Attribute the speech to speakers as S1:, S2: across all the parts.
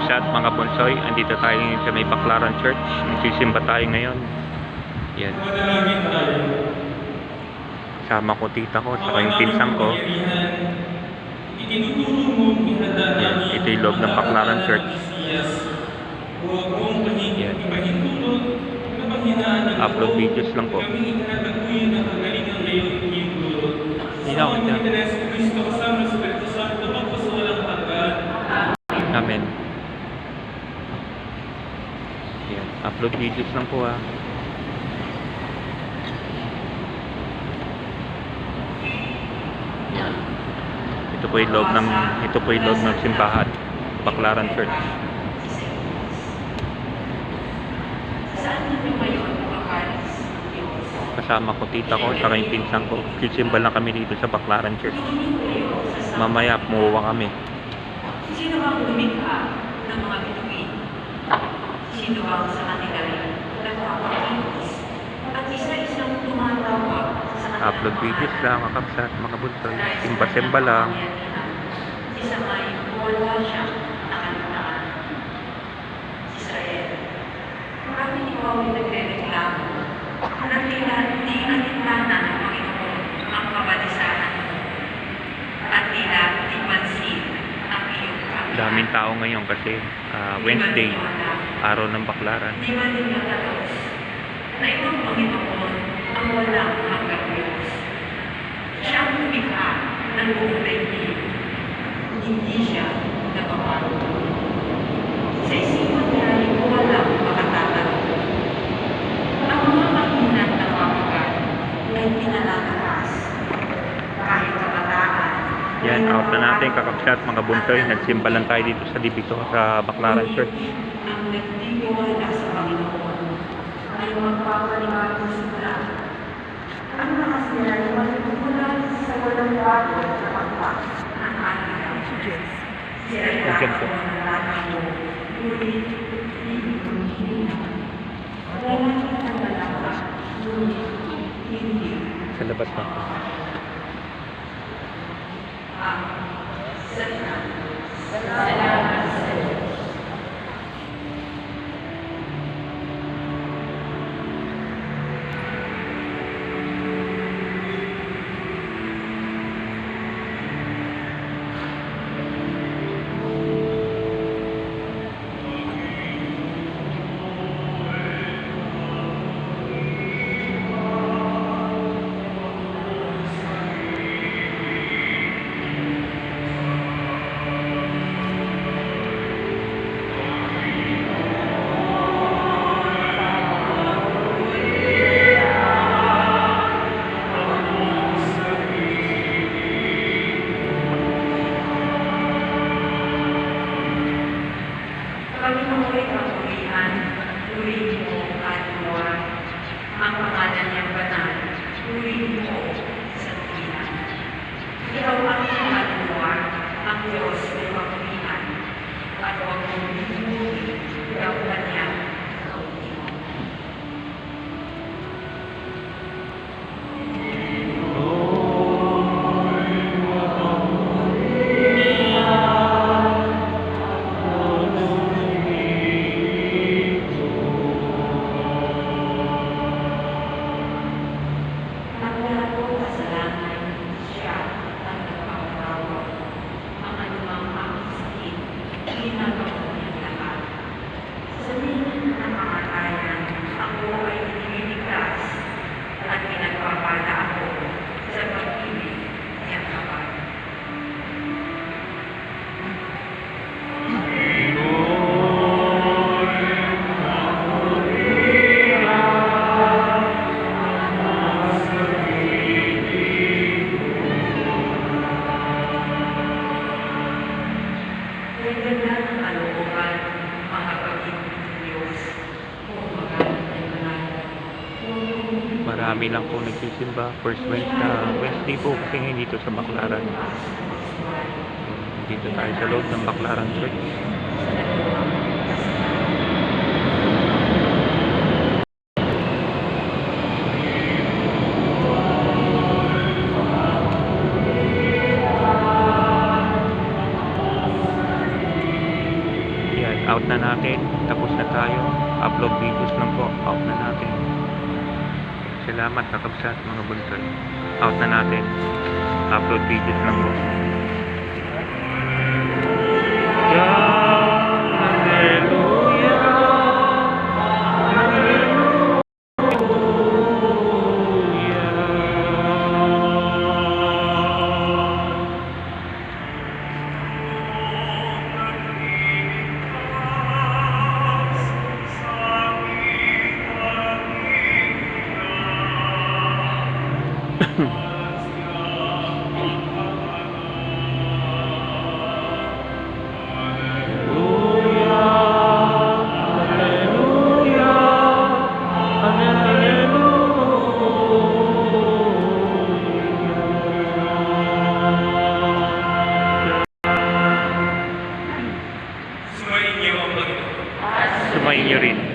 S1: kapsat, mga bonsoy, andito tayo ngayon sa may Baclaran Church. Nagsisimba tayo ngayon. Yan. Kasama ko tita ko, saka yung pinsang ko. Yan. Ito yung loob ng Baclaran Church. Yan. Upload videos lang po. Hindi ako dyan.
S2: pamitan ng Yesu Cristo kasama ng Espiritu Santo magpasawalang hanggan.
S1: Amen. Yan. Upload videos lang po ah. Yan. Ito po yung loob ng ito po yung loob ng simbahan. Baclaran Church. Kasama ko tita ko, saka yung pinsan ko. Sisimba lang kami dito sa Baclaran Church. Mamaya, muwa kami.
S3: Sino ang lumikha ng mga bituin? Sino ang sa kanila rin nagpapakilos? At isa-isang tumatawag sa
S1: Upload videos lang, kakapsat, mga buntoy. Simba-simba lang.
S3: Isa may wala siya nakalimutan. Israel. Bakit ikaw ay nagre-reklamo? Na tila di alintana ng Panginoon ang kabalisahan. At tila di pansin ang iyong.
S1: Daming tao ngayon kasi ah, Wednesday, araw ng Baclaran.
S3: Di ba din natatos na itong Panginoon ang walang hanggang Diyos? Siya ang lumikha ng buong daigdig. Hindi siya nababago. Sa isipan niya ay walang makatatanong. Ang mga mahinang namamagat ay pinalalakas.
S1: Yan, out na natin kakapsat, mga buntoy. Nagsimba lang tayo dito sa Dibito sa Baclaran Church.
S3: nagtitiwala sa Panginoon ay ang Diyos
S1: Marami lang po nagsisimba. First Wednesday, Wednesday po kasi dito sa Baclaran. Dito tayo sa loob ng Baclaran Church. Salamat kakabsat mga bunson. Out na natin. Upload videos lang po.
S3: may urine.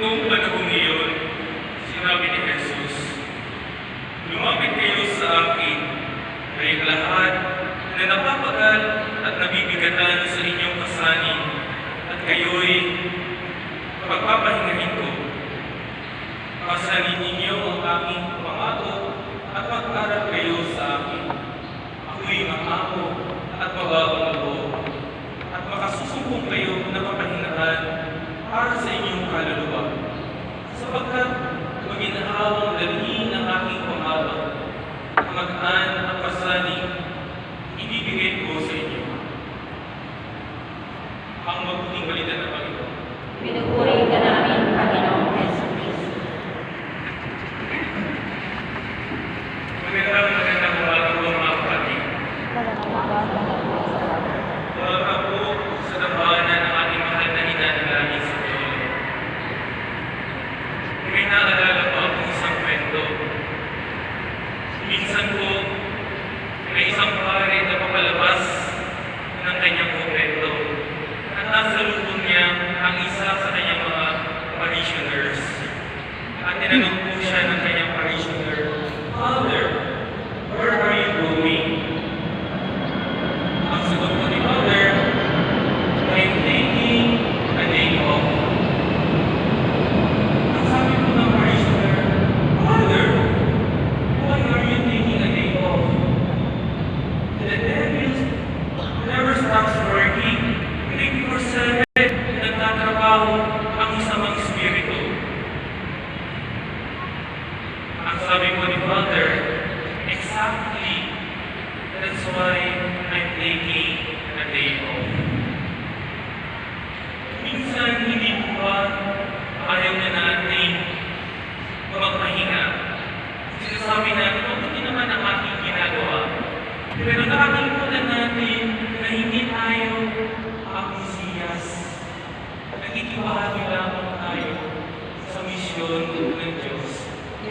S2: Noong panahon iyon, sinabi ni Jesus, Lumapit kayo sa akin, kayo lahat na napapagal at nabibigatan sa inyong kasani, at kayo'y pagpapahingahin ko. Kasanin ninyo ang aking Bak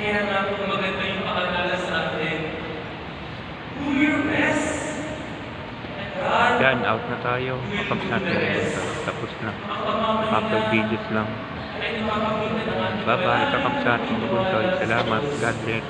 S2: kaya nga po maganda yung paalala sa atin. Do your best.
S1: Yan, out na tayo. Kapag sa tapos na. Upload videos lang. Bye-bye, kakapsat. Mabuntol. Salamat. God bless.